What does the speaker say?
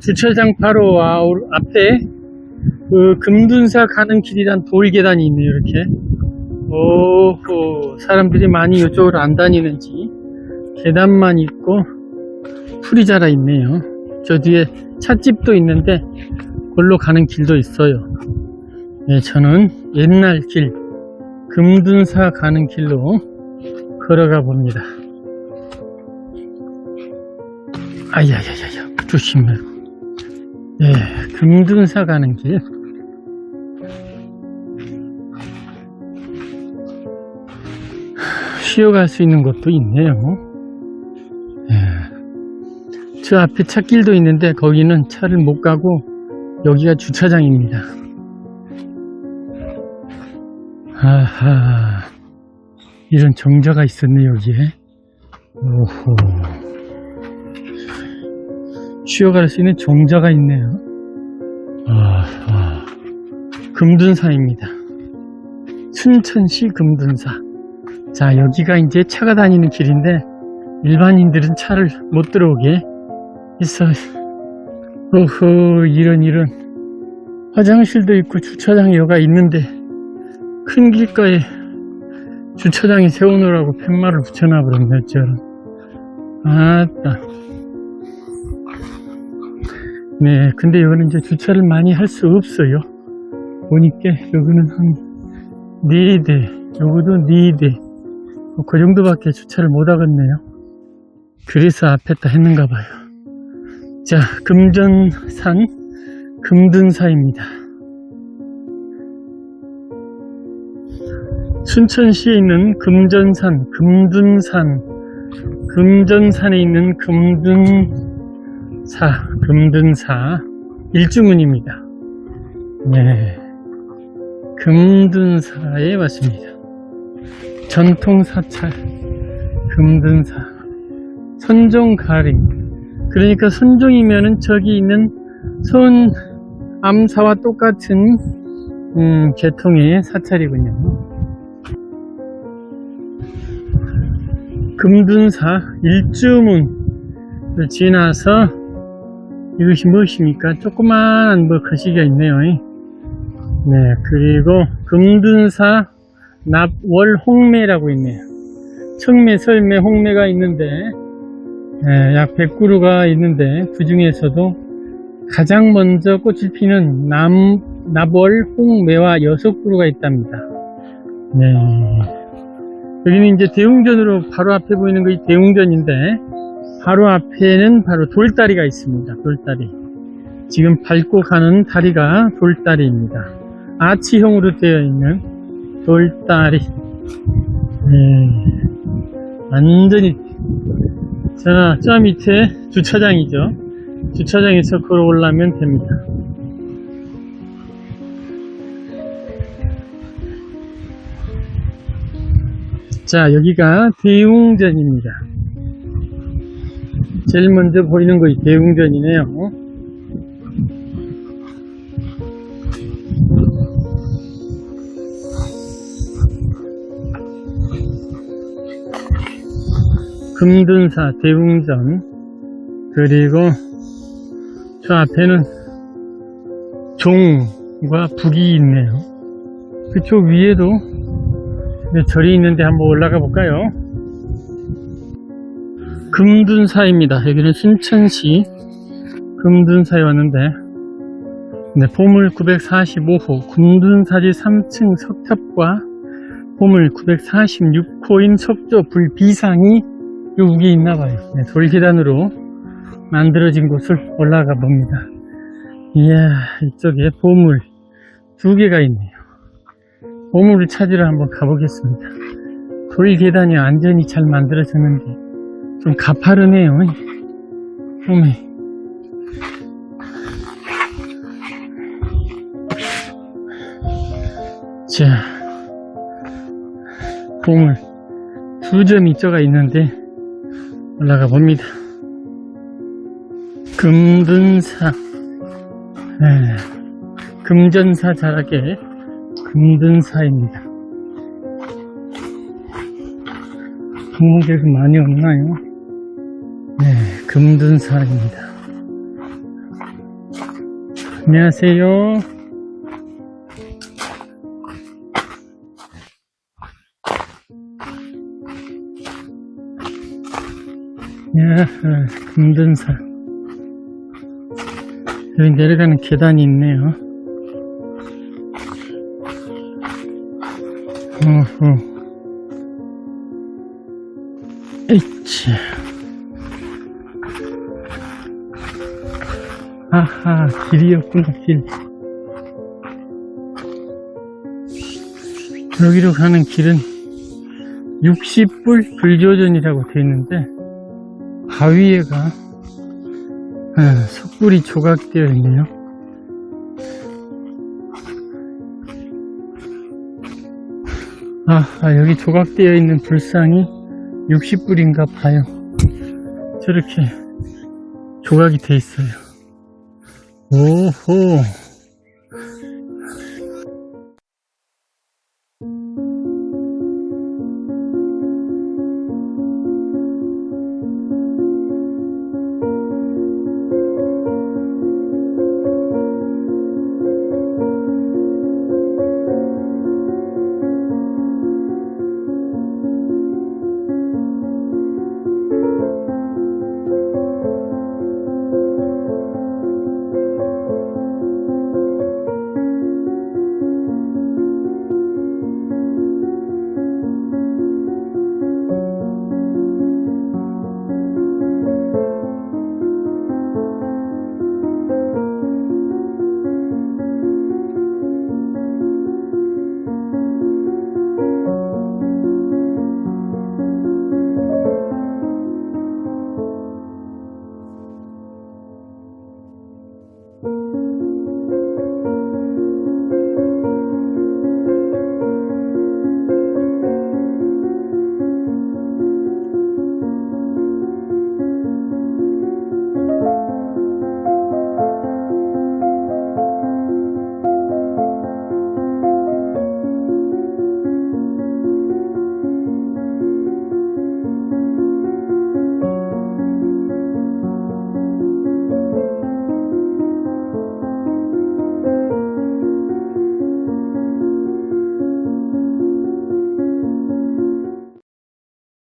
주차장 바로 아- 앞에 그 금둔사 가는 길이란 돌 계단이 있네요 이렇게. 오호 사람들이 많이 이쪽으로 안 다니는지 계단만 있고 풀이 자라 있네요. 저 뒤에 찻집도 있는데 골로 가는 길도 있어요. 네, 저는 옛날 길 금둔사 가는 길로 걸어가 봅니다. 아야야야야 조심해 네, 금둔사 가는 길. 쉬어갈 수 있는 곳도 있네요. 예. 저 앞에 찻길도 있는데 거기는 차를 못 가고 여기가 주차장입니다. 아하 이런 정자가 있었네 여기에. 오호 쉬어갈 수 있는 정자가 있네요. 아하 금둔사입니다. 춘천시 금둔사. 자 여기가 이제 차가 다니는 길인데 일반인들은 차를 못 들어오게 있어. 오호 이런 이런. 화장실도 있고 주차장 여가 있는데 큰 길가에 주차장에 세우느라고 팻말을 붙여놔 버렸네 저런 아따 네 근데 여기는 이제 주차를 많이 할 수 없어요. 보니까 여기는 한 4대 여기도 4대 그 정도밖에 주차를 못 하겠네요. 그래서 앞에다 했는가 봐요. 자 금전산 금둔사입니다. 춘천시에 있는 금전산 금둔산 금전산에 있는 금둔 사 금둔사 일주문입니다. 네 금둔사에 왔습니다. 전통 사찰 금둔사. 선종가림. 그러니까 선종이면은 저기 있는 손 암사와 똑같은 음, 계통의 사찰이군요. 금둔사 일주문을 지나서 이것이 무엇입니까 조그마한 뭐 글씨가 있네요 네 그리고 금둔사 납월 홍매라고 있네요. 청매, 설매, 홍매가 있는데 예, 약 100그루가 있는데 그 중에서도 가장 먼저 꽃을 피는 남, 납월 홍매와 6그루가 있답니다. 네. 여기는 이제 대웅전으로 바로 앞에 보이는 것이 대웅전인데 바로 앞에는 바로 돌다리가 있습니다. 돌다리. 지금 밟고 가는 다리가 돌다리입니다. 아치형으로 되어 있는 돌다리 네, 완전히 자, 저 밑에 주차장이죠 주차장에서 걸어 올라면 됩니다 자 여기가 대웅전입니다 제일 먼저 보이는 것이 대웅전이네요. 금둔사 대웅전. 그리고 저 앞에는 종과 북이 있네요. 그쪽 위에도 절이 있는데 한번 올라가 볼까요 금둔사입니다 여기는 신천시 금둔사에 왔는데 네, 보물 945호 금둔사지 3층 석탑과 보물 946호인 석조 불비상이 요 위에 있나봐요. 네, 돌계단으로 만들어진 곳을 올라가 봅니다. 이야, 이쪽에 보물 두 개가 있네요. 보물을 찾으러 한번 가보겠습니다. 돌 계단이 완전히 잘 만들어졌는데 좀 가파르네요. 어메. 자, 보물 두 점이 쪄가 있는데 올라가 봅니다. 금둔사, 네, 금전사 자락의 금둔사입니다. 항공객이 많이 없나요? 네, 금둔사입니다. 안녕하세요. 야, 금든산. 여기 내려가는 계단이 있네요. 어허. 에이치. 아하, 길이었구나, 길. 여기로 가는 길은 60불 불조전이라고 되어 있는데, 바위에가 아, 석불이 조각되어 있네요. 아, 아, 여기 조각되어 있는 불상이 60불인가 봐요. 저렇게 조각이 돼 있어요. 오호.